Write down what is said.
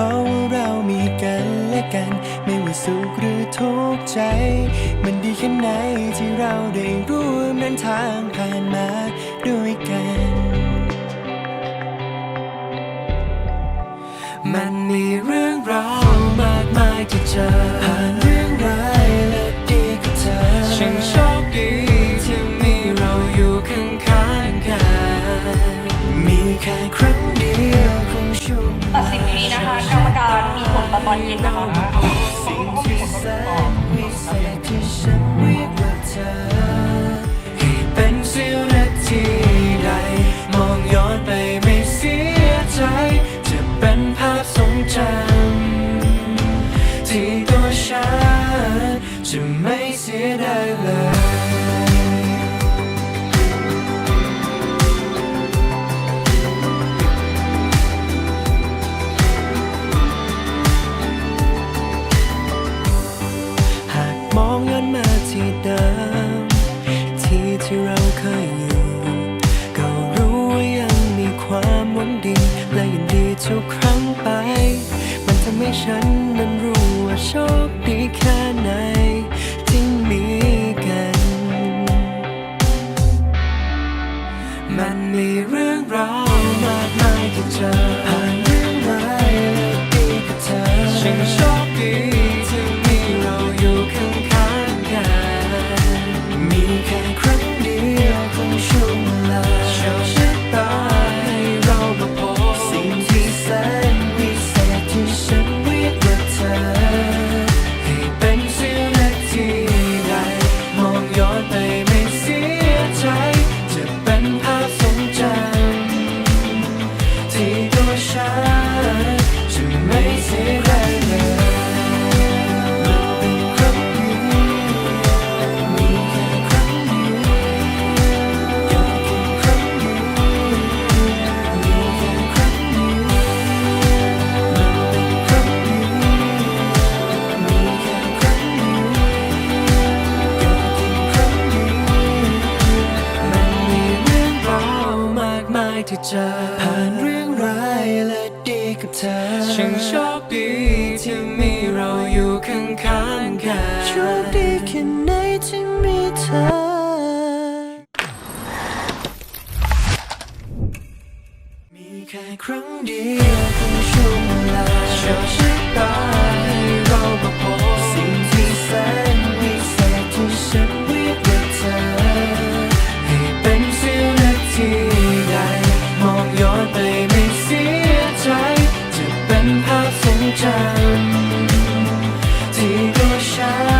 ราะว่าเรามีกันและกัน ไม่ว่าสุขหรือทุกข์ใจ มันดีแค่ไหนที่เราได้ร่วมเดินทางผ่านมาด้วยกัน มันมีเรื่องราวมากมายที่เจอผ่านเรื่องร้ายและดีกับเธอช่างโชคดี ตอนตอนเย็นนะคะสิ่งที่แสนวิเศษที่ฉันเรียกว่าเธอ เดิม ที่ที่เราเคยอยู่ ก็รู้ว่ายังมีความหวังดี และยินดีทุกครั้งไป มันทำให้ฉันนั้นรู้ว่าโชคดีแค่ไหน ที่เจอผ่านเรื่องร้ายและดีกับเธอฉันโชคดีที่มีเราอยู่ข้างๆกันโชคดีแค่ไหนที่มีเธอมีแค่ครั้งเดียวของช่วงเวลาโชคชะตา Bye.